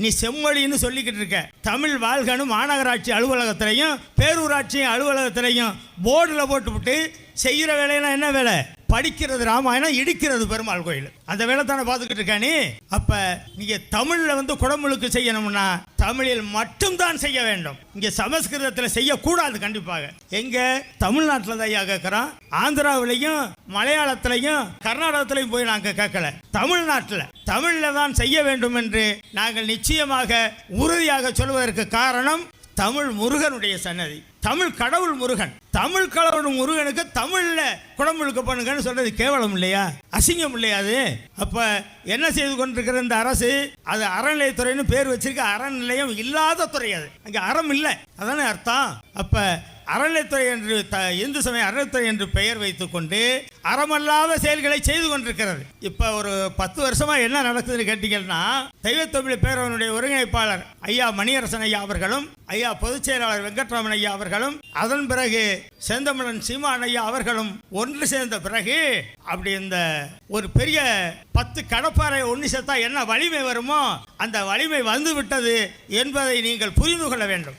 நீ செம்மொழின்னு சொல்லிக்கிட்டு இருக்க. தமிழ் வாழ்கன்னு மாநகராட்சி அலுவலகத்திலையும் பேரூராட்சி அலுவலகத்திலையும் போர்டில் போட்டுவிட்டு செய்கிற வேலையெல்லாம் என்ன வேலை? படிக்கிறது ராமாயணம் இடிக்கிறது பெருமாள் கோயில். அந்த வேலை தானே பார்த்துக்கிட்டு இருக்கானே அப்போ அப்ப நீங்க தமிழ்ல வந்து குடமுழுக்கு செய்யணும்னா தமிழில் மட்டும்தான் செய்ய வேண்டும். இங்க சமஸ்கிருதத்தில் செய்யக்கூடாது கண்டிப்பாக. எங்க தமிழ்நாட்டில் தான் ஐயா கேட்குறோம் ஆந்திராவிலையும் மலையாளத்திலையும் கர்நாடகத்திலையும் போய் நாங்கள் கேட்கல தமிழ்நாட்டில் தமிழில் தான் செய்ய வேண்டும் என்று நாங்கள் நிச்சயமாக உறுதியாக சொல்வதற்கு காரணம் தமிழ் முருகனுடைய சன்னதி. தமிழ் கடவுள் முருகன். தமிழ் கடவுள் முருகனுக்கு தமிழ்ல குடமுழுக்க பண்ணுங்கன்னு சொல்றது கேவலம் இல்லையா? அசிங்கம் இல்லையா அது? அப்ப என்ன செய்து கொண்டிருக்கிற இந்த அரசு? அது அறநிலையத்துறைன்னு பேர் வச்சிருக்க. அறநிலையம் இல்லாத துறை அது. அங்க அறம் இல்லை. அதானே அர்த்தம்? அப்ப அறநிலைத்துறை என்று த இந்து சமய அறநிலைத்துறை என்று பெயர் வைத்துக்கொண்டு அறமல்லாத செயல்களை செய்து கொண்டிருக்கிறது. இப்போ ஒரு பத்து வருஷமா என்ன நடக்குதுன்னு கேட்டீங்கன்னா தெய்வத்தமிழ் பேரவனுடைய ஒருங்கிணைப்பாளர் ஐயா மணியரசன் ஐயா அவர்களும் ஐயா பொதுச் செயலாளர் வெங்கட்ராமன் ஐயா அவர்களும் அதன் பிறகு செந்தமிழன் சீமான் ஐயா அவர்களும் ஒன்று சேர்ந்த பிறகு அப்படி இந்த ஒரு பெரிய பத்து கடப்பாறை ஒன்று சேர்த்தா என்ன வலிமை வருமோ அந்த வலிமை வந்து விட்டது என்பதை நீங்கள் புரிந்து கொள்ள வேண்டும்.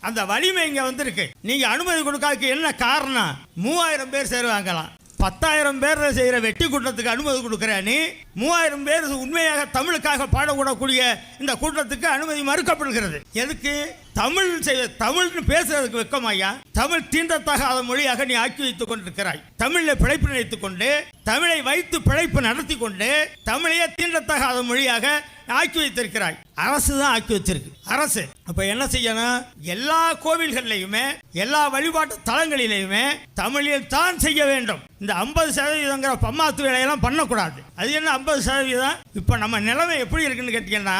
அந்த வலிமை இங்கே வந்திருக்கு. நீங்கள் அனுமதி கொடுக்காதுக்கு என்ன காரணம்? மூவாயிரம் பேர் சேருவாங்களாம். பத்தாயிரம் பேர் செய்கிற வெட்டி கூட்டத்துக்கு அனுமதி கொடுக்குற நீ மூவாயிரம் பேர் உண்மையாக தமிழுக்காக பாடக்கூடக்கூடிய இந்த கூட்டத்துக்கு அனுமதி மறுக்கப்படுகிறது. எதுக்கு? தமிழ் செய்ய தமிழ்னு பேசுறதுக்கு வெக்கம் ஐயா. தமிழ் தீண்டத்தகாத மொழியாக நீ ஆக்கி வைத்துக் கொண்டிருக்கிறாய். தமிழில் பிழைப்பு நினைத்துக் கொண்டு தமிழை வைத்து பிழைப்பு நடத்தி கொண்டு தமிழையே தீண்டத்தகாத மொழியாக ஆக்கி வைத்திருக்கிறாய் அரசு தான் ஆக்கி வச்சிருக்கு. அரசு. அப்ப என்ன செய்யணும்? எல்லா கோவில்கள்லையுமே எல்லா வழிபாட்டு தலங்களிலையுமே தமிழில் தான் செய்ய வேண்டும். இந்த ஐம்பது சதவீதங்கிற பம்மாத்து வேலையெல்லாம் பண்ணக்கூடாது. அது என்ன ஐம்பது சதவீதம்? இப்போ நம்ம நிலைமை எப்படி இருக்குன்னு கேட்டீங்கன்னா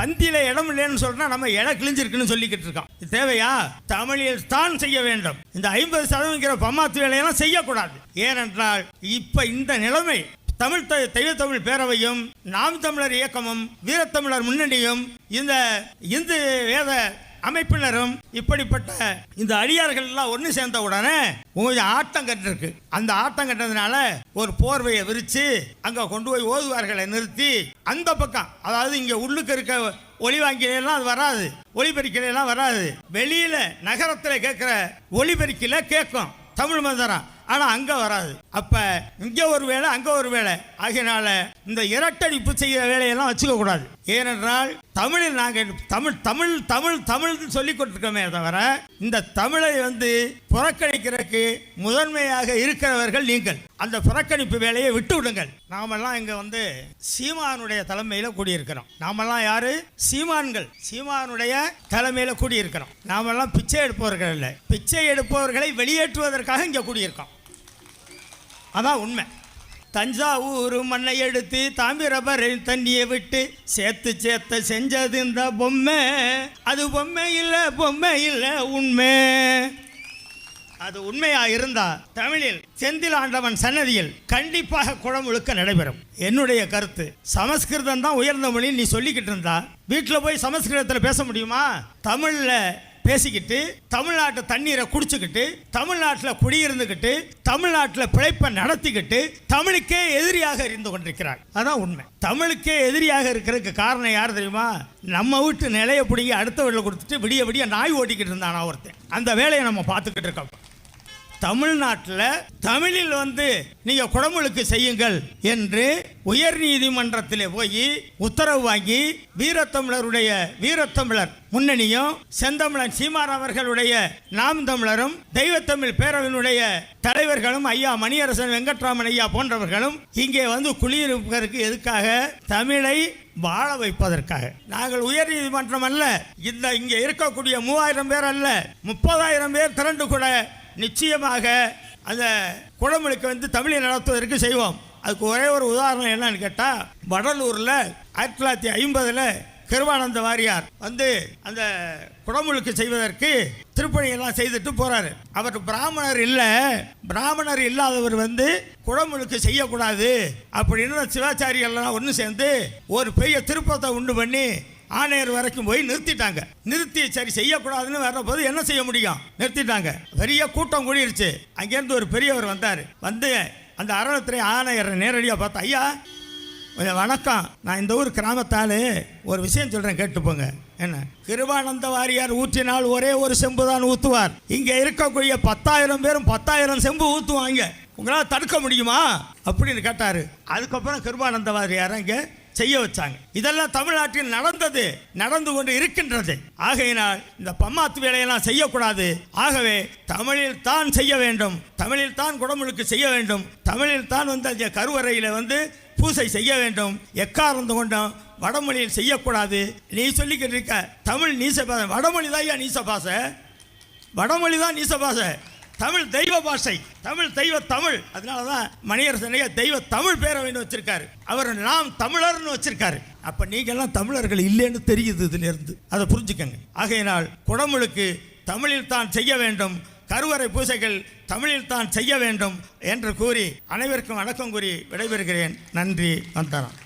பந்தியில இடம் இல்லைன்னு சொல்றா நம்ம இடம் கிழிஞ்சிருக்குன்னு சொல்லிக்கிட்டு இருக்கான் இது தேவையா? தமிழில் தான் செய்ய வேண்டும். இந்த ஐம்பது சதவீதங்கிற பம்மாத்து வேலையெல்லாம் செய்யக்கூடாது. ஏனென்றால் இப்ப இந்த நிலைமை தமிழ் த தெய்வத்தமிழ் பேரவையும் நாம் தமிழர் இயக்கமும் வீரத்தமிழர் முன்னணியும் இந்த இந்து வேத அமைப்பினரும் இப்படிப்பட்ட இந்த அடியார்கள் எல்லாம் ஒன்று சேர்ந்த உடனே கொஞ்சம் ஆட்டம் கட்டிருக்கு. அந்த ஆட்டம் கட்டதுனால ஒரு போர்வையை விரித்து அங்கே கொண்டு போய் ஓதுவார்களை நிறுத்தி அந்த பக்கம் அதாவது இங்கே உள்ளுக்கு இருக்க ஒளிவாங்கிலாம் அது வராது ஒளிபெருக்கிலாம் வராது. வெளியில் நகரத்தில் கேட்குற ஒளிபெருக்கில கேட்கும் தமிழ் மந்திரம் ஆனால் அங்கே வராது. அப்போ இங்கே ஒரு வேலை அங்கே ஒரு வேலை ஆகியனால இந்த இரட்டடிப்பு செய்கிற வேலையெல்லாம் வச்சுக்கக்கூடாது. ஏனென்றால் தமிழில் நாங்கள் தமிழ் தமிழ் தமிழ் தமிழ்னு சொல்லி கொண்டிருக்கோமே தவிர இந்த தமிழை வந்து புறக்கணிக்கிறதுக்கு முதன்மையாக இருக்கிறவர்கள் நீங்கள். அந்த புறக்கணிப்பு வேலையை விட்டு விடுங்கள். நாமெல்லாம் இங்கே வந்து சீமானுடைய தலைமையில் கூடியிருக்கிறோம். நாமெல்லாம் யாரு? சீமான்கள். சீமானுடைய தலைமையில் கூடியிருக்கிறோம். நாமெல்லாம் பிச்சை எடுப்பவர்கள் இல்லை பிச்சை எடுப்பவர்களை வெளியேற்றுவதற்காக இங்கே கூடியிருக்கோம். அதான் உண்மை. தஞ்சாவூர் மண்ணை எடுத்து தாமிரபரணி தண்ணியை விட்டு சேர்த்து சேர்த்த செஞ்சது இந்த பொம்மை. அது பொம்மை இல்லை பொம்மை இல்லை உண்மை. அது உண்மையா இருந்தா தமிழில் செந்தில் ஆண்டவன் சன்னதியில் கண்டிப்பாக குடமுழுக்க நடைபெறும். என்னுடைய கருத்து சமஸ்கிருதம் தான் உயர்ந்த மொழி நீ சொல்லிக்கிட்டு இருந்தா வீட்டில் போய் சமஸ்கிருதத்தில் பேச முடியுமா? தமிழில் பேசிக்கிட்டு தமிழ்நாட்டு தண்ணீரை குடிச்சுக்கிட்டு தமிழ்நாட்டில் குடியிருந்துக்கிட்டு தமிழ்நாட்டில் பிழைப்பை நடத்திக்கிட்டு தமிழுக்கே எதிரியாக இருந்து கொண்டிருக்கிறார். அதான் உண்மை. தமிழுக்கே எதிரியாக இருக்கிறதுக்கு காரணம் யார் தெரியுமா? நம்ம வீட்டு நிலையை பிடிங்கி அடுத்த வீட்டில் கொடுத்துட்டு விடிய விடிய நாய் ஓட்டிக்கிட்டு இருந்தானா ஒருத்தன். அந்த வேலையை நம்ம பார்த்துக்கிட்டு இருக்கோம். தமிழ்நாட்டில் தமிழில் வந்து நீங்கள் குடமுழுக்கு செய்யுங்கள் என்று உயர் நீதிமன்றத்தில் போய் உத்தரவு வாங்கி வீரத்தமிழருடைய வீரத்தமிழர் முன்னணியும் செந்தமிழன் சீமான் அவர்களுடைய நாம் தமிழரும் தெய்வத்தமிழ் பேரவையினுடைய தலைவர்களும் ஐயா மணியரசன் வெங்கட்ராமன் ஐயா போன்றவர்களும் இங்கே வந்து குடியிருப்பதற்கு எதுக்காக? தமிழை வாழ வைப்பதற்காக. நாங்கள் உயர் நீதிமன்றம் அல்ல இந்த இங்கே இருக்கக்கூடிய மூவாயிரம் பேர் அல்ல முப்பதாயிரம் பேர் திரண்டு கூட நிச்சயமாக அந்த குடமுழுக்கு வந்து தமிழை நடத்துவதற்கு செய்வோம். அதுக்கு ஒரே ஒரு உதாரணம் என்னன்னு கேட்டால் வடலூரில் ஆயிரத்தி தொள்ளாயிரத்தி ஐம்பதில் கிருவானந்த வாரியார் வந்து அந்த குடமுழுக்கு செய்வதற்கு திருப்பணியெல்லாம் செய்துட்டு போறாரு. அவர் பிராமணர் இல்லை பிராமணர் இல்லாதவர் வந்து குடமுழுக்கு செய்யக்கூடாது அப்படின்னு சிவாச்சாரியெல்லாம் ஒன்று சேர்ந்து ஒரு பெரிய திருப்பத்தை உண்டு பண்ணி ஆணையர் வரைக்கும் போய் நிறுத்திட்டாங்க. நிறுத்தி சரி செய்யக்கூடாதுன்னு வர்றபோது என்ன செய்ய முடியும்? நிறுத்திட்டாங்க. பெரிய கூட்டம் கூடிருச்சு. அங்கேருந்து ஒரு பெரியவர் வந்தார். வந்து அந்த அறநிலையத்துறை ஆணையரை நேரடியாக பார்த்தா ஐயா கொஞ்சம் வணக்கம். நான் இந்த ஊர் கிராமத்தால் ஒரு விஷயம் சொல்கிறேன் கேட்டுப்போங்க என்ன? கிருபானந்த வாரியார் ஊற்றினால் ஒரே ஒரு செம்பு தான் ஊற்றுவார் இங்கே இருக்கக்கூடிய பத்தாயிரம் பேரும் பத்தாயிரம் செம்பு ஊற்றுவாங்க உங்களால் தடுக்க முடியுமா? அப்படின்னு கேட்டார். அதுக்கப்புறம் கிருபானந்த வாரியார் இங்கே செய்ய வச்சாங்க. இதெல்லாம் தமிழ்நாட்டில் நடந்தது நடந்து கொண்டு இருக்கின்றது. ஆகையினால் இந்த பம்மாத்து வேலையெல்லாம் செய்யக்கூடாது. ஆகவே தமிழில் தான் செய்ய வேண்டும். தமிழில் தான் குடமுழுக்கு செய்ய வேண்டும். தமிழில் தான் வந்து அந்த கருவறையில் வந்து பூசை செய்ய வேண்டும். எக்காரந்து கொண்டும் வடமொழியில் செய்யக்கூடாது. நீ சொல்லிக்கிட்டு இருக்க தமிழ் நீச பாச வடமொழி தான் ஐயா நீச பாச வடமொழி தான் நீச பாசை தமிழ் தெய்வ பாஷை. தமிழ் தெய்வ தமிழ். அதனால தான் மணியரசனைய தெய்வ தமிழ் பேரவைன்னு வச்சிருக்காரு. அவர் நாம் தமிழர்னு வச்சிருக்காரு. அப்ப நீங்கெல்லாம் தமிழர்கள் இல்லைன்னு தெரியுது இதுல இருந்து அதை புரிஞ்சுக்கங்க. ஆகையினால் குடமுழுக்கு தமிழில் தான் செய்ய வேண்டும். கருவறை பூசைகள் தமிழில் தான் செய்ய வேண்டும் என்று கூறி அனைவருக்கும் வணக்கம் கூறி விடைபெறுகிறேன். நன்றி வந்தனம்.